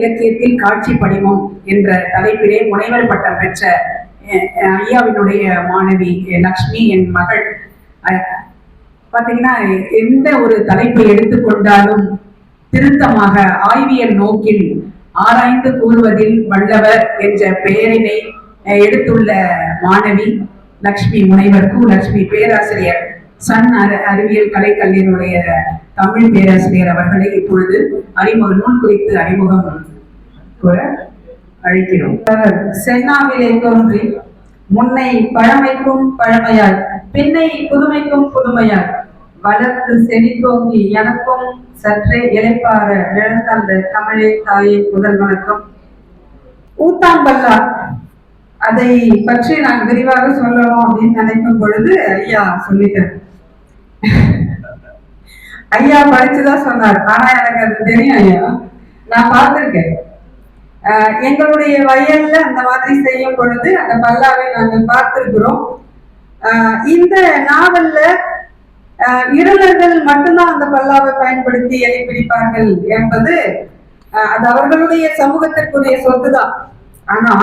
இலக்கியத்தில் காட்சி படிமம் என்ற தலைப்பிலே முனைவர் பட்டம் பெற்ற ஐயாவினுடைய மாணவி லக்ஷ்மி என் மகள். அஹ், பாத்தீங்கன்னா எந்த ஒரு தலைப்பை எடுத்துக்கொண்டாலும் திருத்தமாக ஆய்வியல் நோக்கில் ஆராய்ந்து கூறுவதில் வல்லவர் என்ற பெயரினை எடுத்துள்ள மாணவி லக்ஷ்மி முனைவர் கு லக்ஷ்மி பேராசிரியர். சன் அறி- அறிவியல் கலைக்கல்வியினுடைய தமிழ் பேராசிரியர் அவர்களை இப்பொழுது அறிமுக நூல் குறித்து அறிமுகம் கூற அழைக்கிறோம். சென்னாவிலே தோன்றி முன்னை பழமைக்கும் பழமையாய் பின்னை புதுமைக்கும் புதுமையாய் வளர்த்து செழித்தோங்கி எனக்கும் சற்றே இளைப்பாற இழந்த தமிழே தாயே முதல் வணக்கம். ஊத்தாம்பல்லா அதை பற்றி நான் விரிவாக சொல்லணும் அப்படின்னு நினைக்கும் பொழுது ஐயா சொல்லிட்டேன் ஐயா படிச்சுதான் சொன்னார். ஆனா எனக்கு அது தெரியும் ஐயா. நான் பார்த்திருக்கேன். ஆஹ் எங்களுடைய வயல்ல அந்த மாதிரி செய்யும் பொழுது அந்த பல்லாவை நாங்கள் பார்த்திருக்கிறோம். ஆஹ் இந்த நாவல்ல ஆஹ் இருளர்கள் மட்டும்தான் அந்த பல்லாவை பயன்படுத்தி எலி பிடிப்பார்கள் என்பது அது அவர்களுடைய சமூகத்திற்குரிய சொத்துதான். ஆனா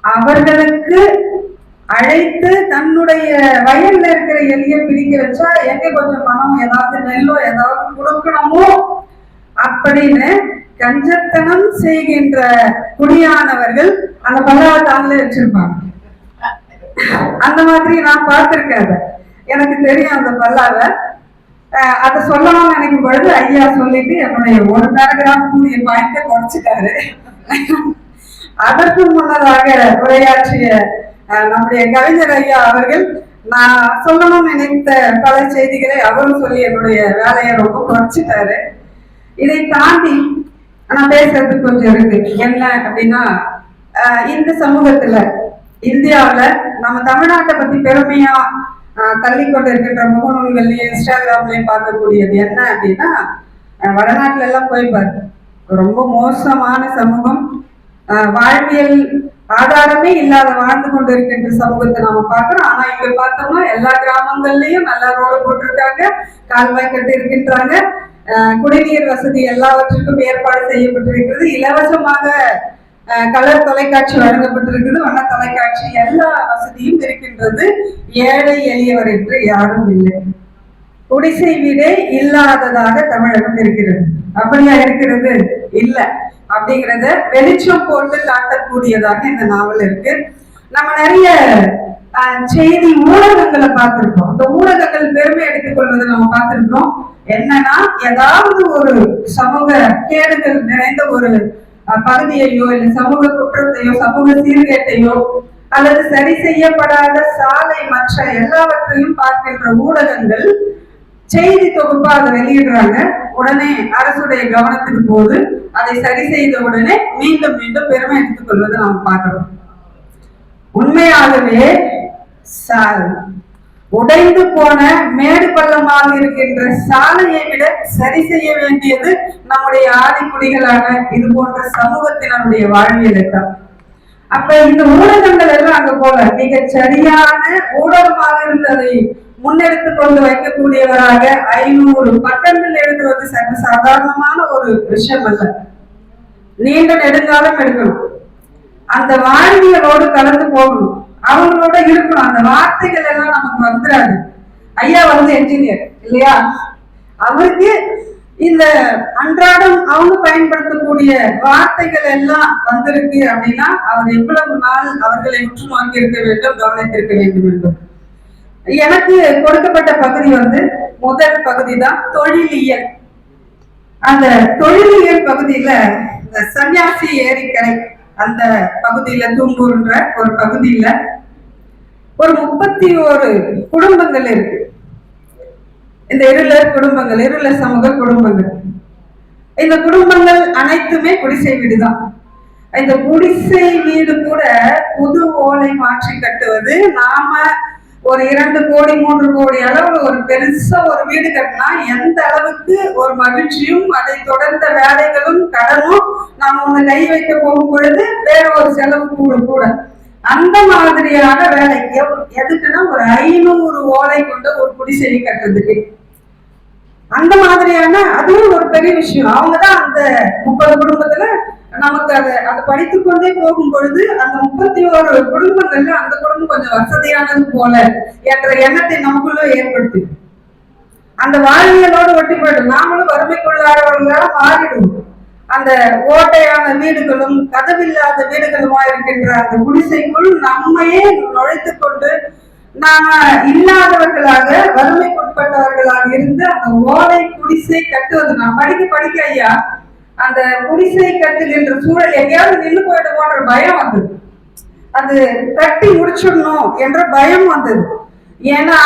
அவர்களுக்கு அழைத்து தன்னுடைய வயல்ல இருக்கிற எலியை பிடிக்க வச்சா எங்க கொஞ்சம் பணம் ஏதாவது நெல்லோ ஏதாவது கொடுக்கணுமோ? அப்படின்னு கஞ்சத்தனம் செய்கின்ற குடியானவர்கள் அந்த பல்லாவை வச்சிருப்பாங்க. அந்த மாதிரி நான் பார்த்திருக்கேன் அதை. எனக்கு தெரியும் அந்த பல்லாவ. அதை சொல்லணும்னு நினைக்கும் பொழுது ஐயா சொல்லிட்டு என்னுடைய ஒரு பேராகிராஃப் கூடிய பாயிண்ட குறைச்சிட்டாரு அதற்கு முன்னதாக உரையாற்றிய நம்முடைய கவிஞர் ஐயா அவர்கள் நான் சொல்லணும்னு நினைத்த பல செய்திகளை அவரும் சொல்லி என்னுடைய வேலையை ரொம்ப குறைச்சிட்டாரு. இதை தாண்டி நான் பேசுறது கொஞ்சம் இருக்கு. என்ன அப்படின்னா இந்த சமூகத்துல இந்தியாவில நம்ம தமிழ்நாட்டை பத்தி பெருமையா தள்ளி கொண்டு இருக்கின்ற முகநூல்கள்லயும் இன்ஸ்டாகிராம்லயும் பார்க்கக்கூடியது என்ன அப்படின்னா வடநாட்டுல எல்லாம் போய் பாரு. ரொம்ப மோசமான சமூகம். வாழ்வியல் ஆதாரமே இல்லாத வாழ்ந்து கொண்டு இருக்கின்ற சமூகத்தை நாம பாக்குறோம் ஆனா இங்க பார்த்தோம்னா எல்லா கிராமங்கள்லயும் நல்லா ரோடு போட்டிருக்காங்க. கால்வாய் கட்டி இருக்கின்றாங்க குடிநீர் வசதி எல்லாவற்றுக்கும் ஏற்பாடு செய்யப்பட்டிருக்கிறது. இலவசமாக கலர் தொலைக்காட்சி வழங்கப்பட்டிருக்கிறது. வண்ண தொலைக்காட்சி எல்லா வசதியும் இருக்கின்றது. ஏழை எளியவர் என்று யாரும் இல்லை. குடிசை வீடே இல்லாததாக தமிழகம் இருக்கிறது. அப்படியா இருக்கிறது? இல்ல. அப்படிங்கறத வெளிச்சம் போட்டு காட்டக்கூடியதாக இந்த நாவல் இருக்கு. நம்ம நிறைய செய்தி ஊடகங்களை பார்த்திருக்கோம். இந்த ஊடகங்கள் பெருமை எடுத்துக்கொள்வதை நம்ம பார்த்திருக்கோம் என்னன்னா ஏதாவது ஒரு சமூக கேடுகள் நிறைந்த ஒரு பகுதியையோ இல்ல சமூக குற்றத்தையோ சமூக சீர்கேட்டையோ அல்லது சரி செய்யப்படாத சாலை மற்ற எல்லாவற்றையும் பார்க்கின்ற ஊடகங்கள் செய்தி தொகுப்பா அதை வெளியிடுறாங்க. உடனே அரசுடைய கவனத்துக்கு போது அதை சரி செய்த உடனே மீண்டும் மீண்டும் பெருமை எடுத்துக் கொள்வதை நாம் பார்க்கிறோம். உண்மையாகவே சா- உடைந்து போன மேடு பள்ளமாக இருக்கின்ற சாலையை விட சரி செய்ய வேண்டியது நம்முடைய ஆதிக்குடிகளான இது போன்ற சமூகத்தினருடைய வாழ்வியலை தான். அப்ப இந்த ஊடகங்கள் எல்லாம் அங்க போல மிக சரியான ஊடகமாக இருந்ததை முன்னெடுத்து கொண்டு வைக்கக்கூடியவராக ஐநூறு பக்கங்கள் எழுதுவது சர்வ சாதாரணமான ஒரு விஷயம் அல்ல. நீண்ட நெடுங்காலம் எடுக்கணும். அந்த வாழ்வியலோடு கலந்து போகணும். அவங்களோட இருக்கணும். அந்த வார்த்தைகள் எல்லாம் நமக்கு வந்துடாது ஐயா வந்து என்ஜினியர் இல்லையா? அவருக்கு இந்த அன்றாடம் அவங்க பயன்படுத்தக்கூடிய வார்த்தைகள் எல்லாம் வந்திருக்கு அப்படின்னா அவர் எவ்வளவு நாள் அவர்களை உற்று நோக்கி இருக்க வேண்டும் கவனித்திருக்க வேண்டும் என்பது. எனக்கு கொடுக்கப்பட்ட பகுதி வந்து முதல் பகுதி தான் தொழிலியல். அந்த தொழிலியல் பகுதியில இந்த சன்னியாசி ஏரிக்கரை அந்த பகுதியில தூம்பூர்ன்ற ஒரு பகுதியில ஒரு முப்பத்தி ஒரு குடும்பங்கள் இருக்கு. இந்த இருளர் குடும்பங்கள் இருளர் சமூக குடும்பங்கள். இந்த குடும்பங்கள் அனைத்துமே குடிசை வீடுதான். இந்த குடிசை வீடு கூட புது ஓலை மாற்றி கட்டுவது நாம ஒரு இரண்டு கோடி மூன்று கோடி அளவு ஒரு பெருசா ஒரு வீடு கட்டினா எந்த அளவுக்கு ஒரு மகிழ்ச்சியும் அதை தொடர்ந்த வேலைகளும் கடனும் நாம் ஒண்ணு கை வைக்க போகும் பொழுது வேற ஒரு செலவு கூட கூட. அந்த மாதிரியான வேலை எவ்- எதுக்குன்னா ஒரு ஐநூறு ஓலை கொண்ட ஒரு குடிசை கட்டுறதுக்கு. அந்த மாதிரியான அதுவும் ஒரு பெரிய விஷயம். அவங்கதான் அந்த முப்பது குடும்பத்துல நமக்கு அதை அதை படித்துக் கொண்டே போகும் பொழுது அந்த முப்பத்தி ஓரு குடும்பங்கள்ல அந்த குடும்பம் கொஞ்சம் வசதியானது போல என்ற எண்ணத்தை நமக்குள்ள ஏற்படுத்தி. அந்த வாழ்வியலோடு ஒட்டி போயிடும் நாமளும் வறுமைக்குள்ளாதவர்களாக மாறிடுவோம். அந்த ஓட்டையான வீடுகளும் கதவில்லாத வீடுகளுமா இருக்கின்ற அந்த குடிசைக்குள் நம்மையே நுழைத்துக் கொண்டு நாம இல்லாதவர்களாக வறுமைக்குட்பட்டவர்களாக இருந்து அந்த ஓலை குடிசை கட்டுவது. நான் படிக்க படிக்க ஐயா அந்த குடிசை கட்டுகின்ற சூழல் எங்கேயாவது நின்று போயிடுவோன்ற பயம் வந்தது. அது கட்டி முடிச்சிடணும் என்ற பயம் வந்தது. ஏன்னா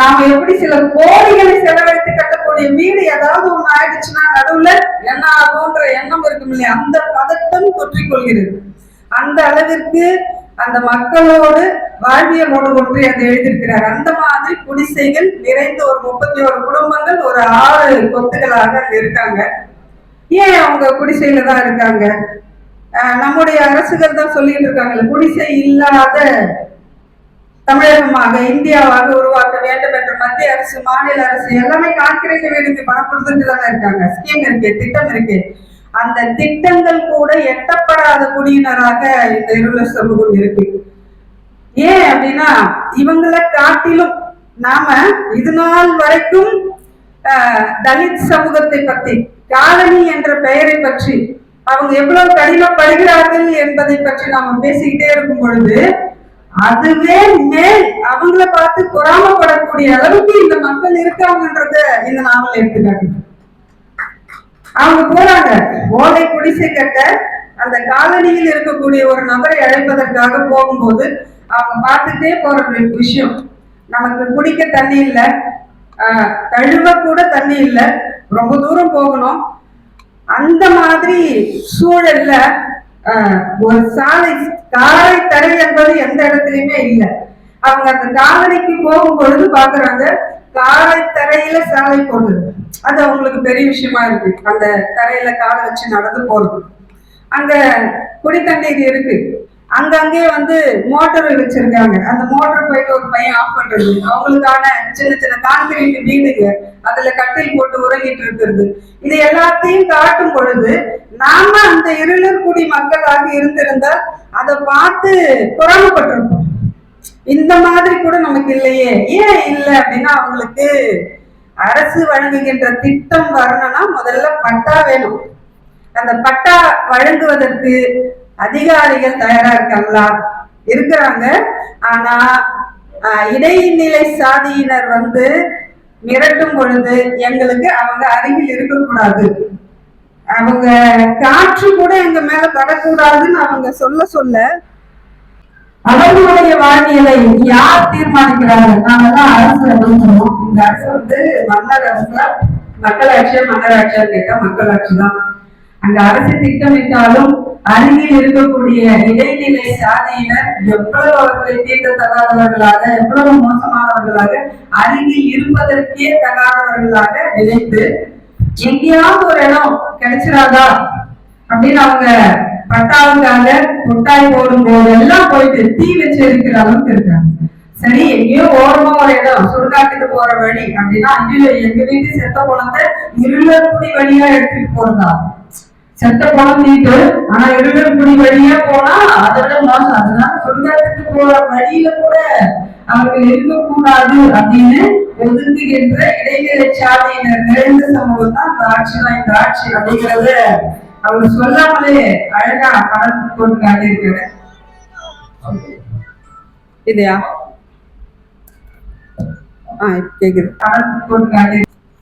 நாம எப்படி சில கோடிகளை செலவழித்து கட்டக்கூடிய வீடு ஏதாவது ஒண்ணு ஆயிடுச்சுன்னா நடுவுல என்ன ஆகும்ன்ற எண்ணம் இருக்கும் இல்லையா? அந்த பதட்டம் தொற்றிக் கொள்கிறது அந்த அளவிற்கு அந்த மக்களோடு வாழ்வியலோடு ஒன்றி அதை எழுதியிருக்கிறார். அந்த மாதிரி குடிசைகள் நிறைந்த ஒரு முப்பத்தி ஒரு குடும்பங்கள் ஒரு ஆறு கொத்துகளாக இருக்காங்க. ஏன் அவங்க குடிசையில தான் இருக்காங்க? நம்முடைய அரசுகள் தான் சொல்லிட்டு இருக்காங்கல்ல குடிசை இல்லாத தமிழகமாக இந்தியாவாக உருவாக்க வேண்டும் என்ற மத்திய அரசு மாநில அரசு எல்லாமே கான்கிரீட் வீடுக்கு பணம் கொடுத்துட்டு தானே இருக்காங்க. ஸ்கீம் இருக்கு திட்டம் இருக்கு. அந்த திட்டங்கள் கூட எட்டப்படாத குடியினராக இந்த இருளர் சமூகம் இருக்கு. ஏன் அப்படின்னா இவங்களை காட்டிலும் நாம இது நாள் வரைக்கும் தலித் சமூகத்தை பற்றி காலனி என்ற பெயரை பற்றி அவங்க எவ்வளவு கடினப்படுகிறார்கள் என்பதை பற்றி நாம பேசிக்கிட்டே இருக்கும் பொழுது அதுவே மேல் அவங்கள பார்த்து பொறாமப்படக்கூடிய அளவுக்கு இந்த மக்கள் இருக்காங்கன்றத இந்த நாவல் எடுத்துக்காட்டு அவங்க போறாங்க. ஓலை குடிசை கட்ட அந்த காலனியில் இருக்கக்கூடிய ஒரு நபரை அழைப்பதற்காக போகும்போது அவங்க பார்த்துட்டே போற ஒரு விஷயம். நமக்கு குடிக்க தண்ணி இல்ல ஆஹ், கழுவ கூட தண்ணி இல்லை ரொம்ப தூரம் போகணும். அந்த மாதிரி சூழல்ல ஒரு சாலை காலை தரை என்பது எந்த இடத்துலயுமே இல்லை. அவங்க அந்த காலனிக்கு போகும் பொழுது பாக்குறாங்க காலை தரையில சாலை போடுது. அது அவங்களுக்கு பெரிய விஷயமா இருக்கு. அந்த தரையில காலை வச்சு நடந்து போறது. அங்க குடித்தண்ணீர் இருக்கு. அங்கங்கே வந்து மோட்டர் வச்சிருக்காங்க. அந்த மோட்டர் போயிட்டு ஒரு பையன் ஆஃப் பண்றது. அவங்களுக்கான சின்ன சின்ன கான்கிரீட் வீடுங்க. அதுல கட்டில் போட்டு உறங்கிட்டு இருக்கிறது. இது எல்லாத்தையும் காட்டும் பொழுது நாம அந்த இருளர்குடி மக்களாக இருந்திருந்தால் அதை பார்த்து பொறாமப்பட்டிருப்போம். இந்த மாதிரி கூட நமக்கு இல்லையே. ஏன் இல்லை அப்படின்னா அவங்களுக்கு அரசு வழங்குகின்ற திட்டம் வரணும்னா முதல்ல பட்டா வேணும். அந்த பட்டா வழங்குவதற்கு அதிகாரிகள் தயாரா இருக்காங்களா இருக்கிறாங்க. ஆனா இடைநிலை சாதியினர் வந்து மிரட்டும் பொழுது எங்களுக்கு அவங்க அருகில் இருக்கக்கூடாது. அவங்க காற்று கூட எங்க மேல படக்கூடாதுன்னு அவங்க சொல்ல சொல்ல அவர்களுடைய வாழ்வியலை யார் தீர்மானிக்கிறார்கள் நாம தான் அரசு அப்படின்னு சொல்லுவோம் இந்த அரசு வந்து மன்னர் அரசா மக்களாட்சியா மன்னராட்சியா கேட்டா மக்களாட்சி தான். அந்த அரசு திட்டமிட்டாலும் அருகில் இருக்கக்கூடிய இடைநிலை சாதியினர் எவ்வளவு அவர்களை தீர்க்கத்தகாதவர்களாக எவ்வளவு மோசமானவர்களாக அருகில் இருப்பதற்கே தகாதவர்களாக நினைத்து எங்கேயாவது ஒரு இடம் கிடைச்சிடாதா? அப்படின்னு அவங்க பட்டாவுக்காக கொட்டாய் போடும் போது எல்லாம் போயிட்டு தீ வச்சு இருக்கிற அளவுக்கு இருக்காங்க. சரி எங்கேயோ ஓரமா ஒரு இடம் சுடுகாட்டுக்கு போற வழி அப்படின்னா ஐயோ எங்க வீட்டு செத்த குழந்தை இருளக்குடி வழியா எடுத்துட்டு போறதா? செத்த குழந்தைக்கு ஆனா இருளக்குடி வழியா போனா அதை விட மோசம் அதனால சுடுகாட்டுக்கு போற வழியில கூட அவர்கள் இருக்கக்கூடாது அப்படின்னு ஒதுக்குகின்ற இடைநிலை சாதியினர் நிறைந்த சமூகம் தான் இந்த ஆட்சி தான் இந்த ஆட்சி அப்படிங்கறத அவங்க சொல்லாமலே அழகா படம் போட்டு காட்டியிருக்காரு இதையா? ஆ இப்ப கேக்குது. படம் போட்டு காட்டி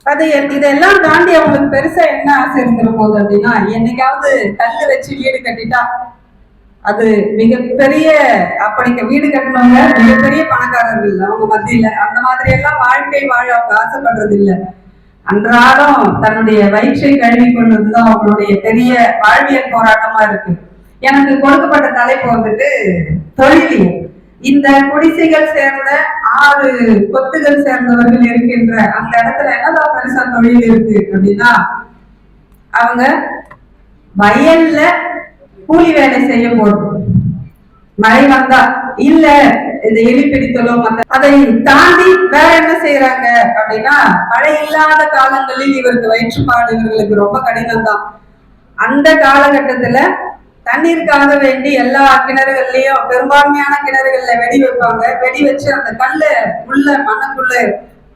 அது இதெல்லாம் தாண்டி அவங்களுக்கு பெருசா என்ன ஆசை இருந்துற போகுது அப்படின்னா என்னைக்காவது கல்லு வச்சு வீடு கட்டிட்டா அது மிகப்பெரிய அப்படிங்க வீடு கட்டினவங்க மிகப்பெரிய பணக்காரர்கள் அவங்க மத்தியில. அந்த மாதிரி எல்லாம் வாழ்க்கை வாழ அவங்க ஆசைப்படுறது இல்ல. அன்றாடம் தன்னுடைய வயிற்றை கழுவி கொண்டதுதான் அவங்களுடைய பெரிய வாழ்வியல் போராட்டமா இருக்கு. எனக்கு கொடுக்கப்பட்ட தலைப்பு வந்துட்டு தொழிலியல் இந்த குடிசைகள் சேர்ந்த ஆறு கொத்துகள் சேர்ந்தவர்கள் இருக்கின்ற அந்த இடத்துல என்னதான் பெருசா தொழில் இருக்கு அப்படின்னா அவங்க வயல்ல கூலி வேலை செய்ய போறது மழை வந்தா இல்ல இந்த எலி பிடித்தலும் மத்த அதை தாண்டி வேற என்ன செய்யறாங்க அப்படின்னா மழை இல்லாத காலங்களில் இவருக்கு வயிற்றுப்பாடு இவர்களுக்கு ரொம்ப கடினம் தான் அந்த காலகட்டத்துல தண்ணீருக்காக வேண்டி எல்லா கிணறுகள்லயும் பெரும்பான்மையான கிணறுகள்ல வெடி வைப்பாங்க. வெடி வச்சு அந்த கல்ல உள்ள மண்ணுக்குள்ள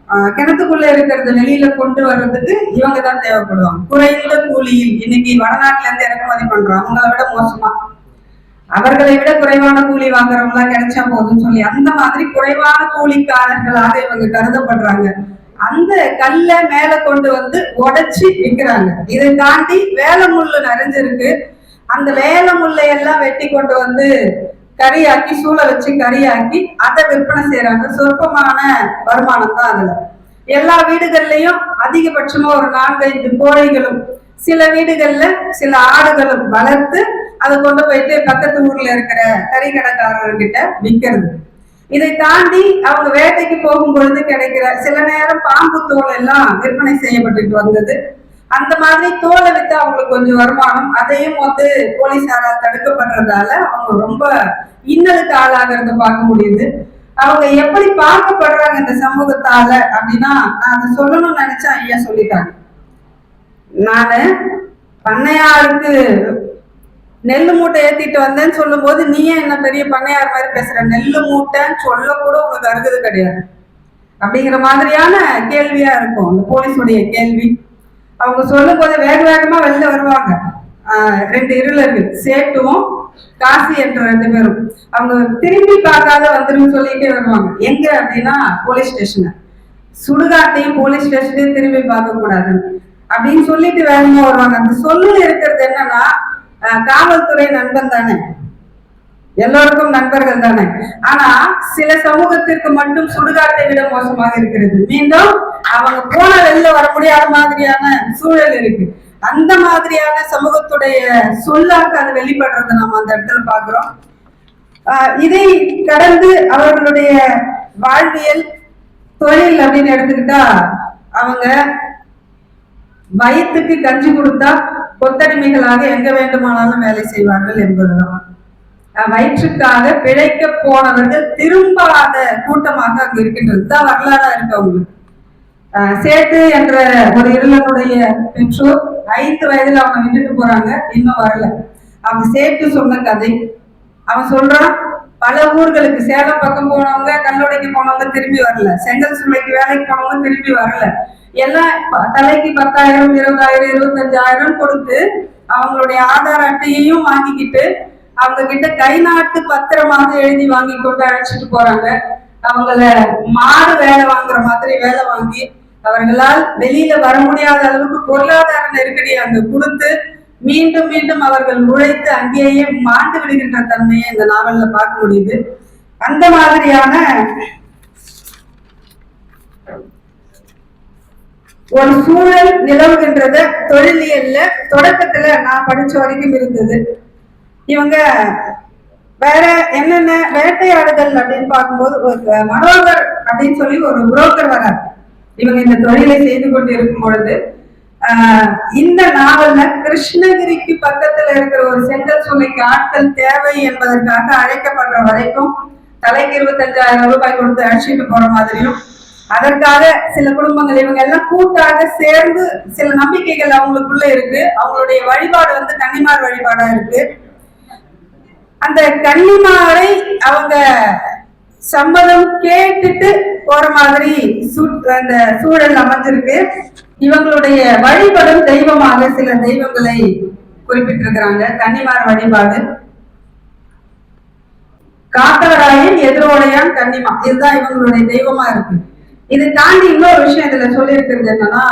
ஆஹ், கிணத்துக்குள்ள இருக்கிறது வெளியில கொண்டு வர்றதுக்கு இவங்க தான் தேவைப்படுவாங்க. குறைந்த கூலியில் இன்னைக்கு வடநாட்டுல இருந்து இறக்குமதி பண்றோம். அவங்கள விட மோசமா. அவர்களை விட குறைவான கூலி வாங்குறவங்களா கிடைச்சா போதும்னு சொல்லி அந்த மாதிரி குறைவான கூலிக்காரர்களாக இவங்க கருதப்படுறாங்க. அந்த கல்லை மேல கொண்டு வந்து உடைச்சி விற்கிறாங்க இதை தாண்டி வேலை முள்ளு நிறைஞ்சிருக்கு அந்த வேலை முல்லை எல்லாம் வெட்டி கொண்டு வந்து கறியாக்கி சூளை வச்சு கறியாக்கி அதை விற்பனை செய்யறாங்க சொற்பமான வருமானம் தான் அதுல. எல்லா வீடுகள்லயும் அதிகபட்சமா ஒரு நான்கைந்து கோழிகளும் சில வீடுகள்ல சில ஆடுகளும் வளர்த்து அதை கொண்டு போயிட்டு பக்கத்து ஊர்ல இருக்கிற கறிக்கடைக்காரர்கிட்ட விற்கிறது இதை தாண்டி அவங்க வேட்டைக்கு போகும் பொழுது கிடைக்கிற சில நேரம் பாம்பு தோல் எல்லாம் விற்பனை செய்யப்பட்டுட்டு வந்தது. அந்த மாதிரி தோலை வித்து அவங்களுக்கு கொஞ்சம் வருமானம் அதையும் வந்து போலீஸாரால் தடுக்கப்படுறதால அவங்க ரொம்ப இன்னலுக்கு ஆளாகிறத பார்க்க முடியுது. அவங்க எப்படி பார்க்கப்படுறாங்க இந்த சமூகத்தால அப்படின்னா நான் அதை சொல்லணும்னு நினைச்சா ஐயா சொல்லிட்டாங்க. நானு பண்ணையாருக்கு நெல்லு மூட்டை ஏத்திட்டு வந்தேன்னு சொல்லும்போது போது நீயே என்ன பெரிய பண்ணையார் மாதிரி பேசுற? நெல்லு மூட்டைன்னு சொல்ல கூட உனக்கு அருகது கிடையாது. அப்படிங்கிற மாதிரியான கேள்வியா இருக்கும். அந்த போலீஸுடைய கேள்வி. அவங்க சொல்லும் போது வேக வேகமா வெளில வருவாங்க. ரெண்டு இருளர்கள் சேட்டுவும் காசி என்ற ரெண்டு பேரும். அவங்க திரும்பி பார்க்காத வந்துருன்னு சொல்லிட்டே வருவாங்க. எங்க அப்படின்னா போலீஸ் ஸ்டேஷன் சுடுகாட்டையும் போலீஸ் ஸ்டேஷனையும் திரும்பி பார்க்க கூடாது அப்படின்னு சொல்லிட்டு வேகமா வருவாங்க. அந்த சொல்லுல இருக்கிறது என்னன்னா காவல்துறை நண்பன் தானே. எல்லோருக்கும் நண்பர்கள் தானே. ஆனா சில சமூகத்திற்கு மட்டும் சுடுகாட்டை விட மோசமாக இருக்கிறது. மீண்டும் அவங்க போன வெளில வர முடியாத மாதிரியான சூழல் இருக்கு. அந்த மாதிரியான சமூகத்துடைய சொல்லாக அது வெளிப்படுறதை நம்ம அந்த இடத்துல பாக்குறோம் ஆஹ் இதை கடந்து அவர்களுடைய வாழ்வியல் தொழில் அப்படின்னு எடுத்துக்கிட்டா அவங்க வயிற்றுக்கு கஞ்சி கொடுத்தா கொத்தடிமைகளாக எங்க வேண்டுமானாலும் வேலை செய்வார்கள் என்பதுதான். வயிற்றுக்காக பிழைக்க போனவர்கள் திரும்பாத கூட்டமாக அங்கு இருக்கின்றது. தான் வரலாறா இருக்கு அவங்களுக்கு. சேத்து சேட்டு என்ற ஒரு இருளனுடைய பெற்றோர் ஐந்து வயதுல அவங்க விட்டுட்டு போறாங்க. இன்னும் வரல. அவங்க சேட்டு சொன்ன கதை. அவன் சொல்றான் பல ஊர்களுக்கு சேலம் பக்கம் போனவங்க கல்லூடைக்கு போனவங்க திரும்பி வரல. செங்கல் சுமைக்கு வேலைக்கு போனவங்க திரும்பி வரல. எல்லாம் ப- தலைக்கு பத்தாயிரம் இருபதாயிரம் இருபத்தஞ்சாயிரம் கொடுத்து அவங்களுடைய ஆதார் அட்டையையும் வாங்கிக்கிட்டு அவங்க கிட்ட கை நாட்டு பத்திரமாக எழுதி வாங்கி கொண்டு அழைச்சிட்டு போறாங்க. அவங்கள மாடு வேலை வாங்குற மாதிரி வேலை வாங்கி அவர்களால் வெளியில வர முடியாத அளவுக்கு பொருளாதார நெருக்கடி அங்க கொடுத்து மீண்டும் மீண்டும் அவர்கள் உழைத்து அங்கேயே மாண்டு விடுகின்ற தன்மையை இந்த நாவல்ல பார்க்க முடியுது. அந்த மாதிரியான ஒரு சூழல் நிலவுகின்றத தொழிலியல்ல தொடக்கத்துல நான் படிச்ச வரைக்கும் இருந்தது. இவங்க வேற என்னென்ன வேட்டையாடுதல் அப்படின்னு பார்க்கும்போது ஒரு மனோகர் அப்படின்னு சொல்லி ஒரு புரோக்கர் வரார். இவங்க இந்த தொழிலை செய்து கொண்டு இருக்கும் பொழுது இந்த நாவல்ல கிருஷ்ணகிரிக்கு பக்கத்துல இருக்கிற ஒரு செங்கல் சூளைக்கு ஆட்கள் தேவை என்பதற்காக அழைக்கப்படுற வரைக்கும் தலைக்கு இருபத்தஞ்சாயிரம் ரூபாய் கொடுத்து அழைச்சிட்டு போற மாதிரியும் அதற்காக சில குடும்பங்கள் இவங்க எல்லாம் கூட்டாக சேர்ந்து சில நம்பிக்கைகள் அவங்களுக்குள்ள இருக்கு. அவங்களுடைய வழிபாடு வந்து கன்னிமார் வழிபாடா இருக்கு. அந்த கன்னிமாரை அவங்க சம்மதம் கேட்டுட்டு போற மாதிரி அந்த சூழல் அமைஞ்சிருக்கு. இவங்களுடைய வழிபடும் தெய்வமாக சில தெய்வங்களை குறிப்பிட்டிருக்கிறாங்க. கன்னிமார் வழிபாடு. காத்தவராயன் எதிரோடையான் கன்னிமா. இதுதான் இவங்களுடைய தெய்வமா இருக்கு. இது தாண்டி இன்னொரு விஷயம் இதுல சொல்லியிருக்கிறது என்னன்னா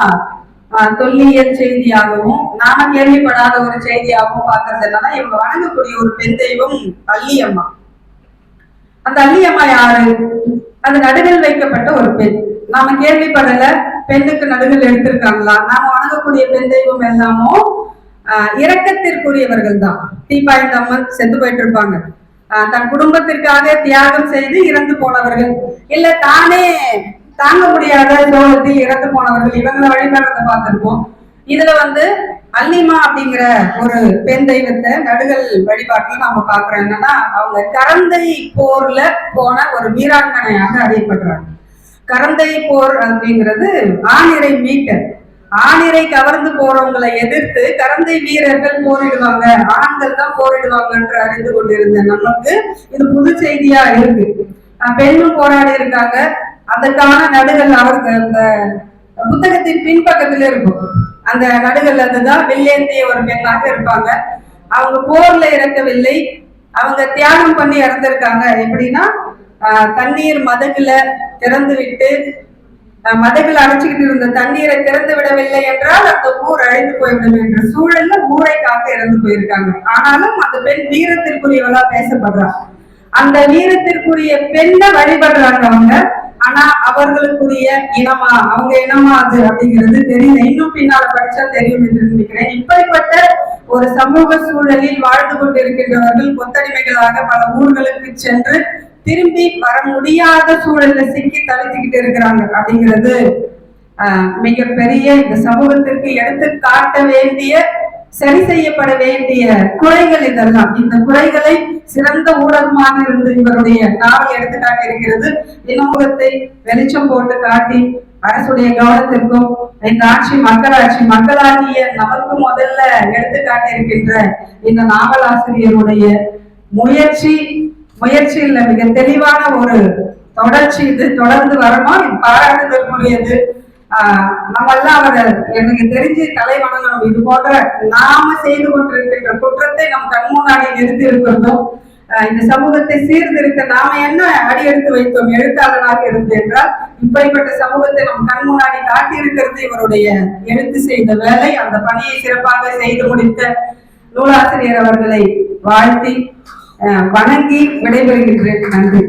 தொல்லியல் செய்தியாகவும் நாம கேள்விப்படாத ஒரு செய்தியாகவும் பார்க்கறது என்னன்னா இவங்க வணங்கக்கூடிய ஒரு பெண் தெய்வம் அல்லியம்மா. அந்த அல்லியம்மா யாரு? அது நடுவில் வைக்கப்பட்ட ஒரு பெண். நாம கேள்விப்படல பெண்ணுக்கு நடுவில் எடுத்திருக்காங்களா? நாம வணங்கக்கூடிய பெண் தெய்வம் எல்லாமோ ஆஹ், இரக்கத்திற்குரியவர்கள் தான். தீப்பாய்ந்த அம்மன் செத்து போயிட்டு இருப்பாங்க ஆஹ், தன் குடும்பத்திற்காக தியாகம் செய்து இறந்து போனவர்கள். இல்ல தானே தாங்க முடியாத சோகத்தில் இறந்து போனவர்கள் இவங்களை வழிபடுறத பார்த்திருப்போம். இதுல வந்து அல்லிமா அப்படிங்கிற ஒரு பெண் தெய்வத்தை நடுகள் வழிபாட்டில் நாம பாக்குறோம் என்னன்னா அவங்க கரந்தை போர்ல போன ஒரு வீராங்கனையாக அறியப்படுறாங்க. கரந்தை போர் அப்படிங்கிறது ஆணிரை மீட்டர் ஆணிரை கவர்ந்து போறவங்களை எதிர்த்து கரந்தை வீரர்கள் போரிடுவாங்க. ஆண்கள் தான் போரிடுவாங்க என்று அறிந்து கொண்டிருந்த நமக்கு இது புது செய்தியா இருக்கு. பெண்ணும் போராடி இருக்காங்க. அதற்கான நடுகள் அவர்கள் அந்த புத்தகத்தின் பின்பக்கத்துல இருக்கும். அந்த நடுகள் அதுதான் வெள்ளேந்திய ஒரு பெண்ணாக இருப்பாங்க. அவங்க போர்ல இறக்கவில்லை. அவங்க தியாகம் பண்ணி இறந்திருக்காங்க. எப்படின்னா தண்ணீர் மதகுல திறந்து விட்டு மதகுல அடைச்சுக்கிட்டு இருந்த தண்ணீரை திறந்து விடவில்லை என்றால் அந்த ஊர் அழிந்து போய்விடும் என்ற சூழல்ல ஊரை காக்க இறந்து போயிருக்காங்க. ஆனாலும் அந்த பெண் வீரத்திற்குரியவளா பேசப்படுறா. அந்த வீரத்திற்குரிய பெண்ணை வழிபடுறாங்க அவங்க. ஆனா அவர்களுக்குரிய இனமா அவங்க இனமா அது அப்படிங்கிறது தெரியல. இன்னும் பின்னால படிச்சா தெரியும் என்று நினைக்கிறேன். இப்படிப்பட்ட ஒரு சமூக சூழலில் வாழ்ந்து கொண்டிருக்கின்றவர்கள் கொத்தடிமைகளாக பல ஊர்களுக்கு சென்று திரும்பி வர முடியாத சூழல்ல சிக்கி தவித்துக்கிட்டு இருக்கிறாங்க அப்படிங்கிறது ஆஹ், மிகப்பெரிய இந்த சமூகத்திற்கு எடுத்து காட்ட வேண்டிய சரி செய்யப்பட வேண்டிய குறைகள் இதெல்லாம். இந்த குறைகளை சிறந்த ஊடகமாக இருந்து இவருடைய நாவல் எடுத்து காட்டியிருக்கிறது இனமுகத்தை வெளிச்சம் போட்டு காட்டி அரசுடைய கவனத்திற்கும் இந்த ஆட்சி மக்களாட்சி மக்களாகிய நமக்கு முதல்ல எடுத்து காட்டியிருக்கின்ற இந்த நாவலாசிரியருடைய முயற்சி முயற்சியில் மிக தெளிவான ஒரு தொடர்ச்சி இது தொடர்ந்து வரணும். பாராட்டுதற்குரியது நம்ம எல்லாம் அவர் எனக்கு தெரிஞ்சு தலை வணங்கணும் இது போன்ற நாம செய்து கொண்டிருக்கின்ற குற்றத்தை நம் கண் முன்னாடி நிறுத்தி இருக்கிறதும் இந்த சமூகத்தை சீர்திருத்த நாம என்ன அடி எடுத்து வைத்தோம் எழுத்தாளராக இருந்து என்றால் இப்படிப்பட்ட சமூகத்தை நம் கண் முன்னாடி காட்டியிருக்கிறது இவருடைய எழுத்து செய்த வேலை. அந்த பணியை சிறப்பாக செய்து முடித்த நூலாசிரியர் அவர்களை வாழ்த்தி வணங்கி விடைபெறுகின்றேன். நன்றி.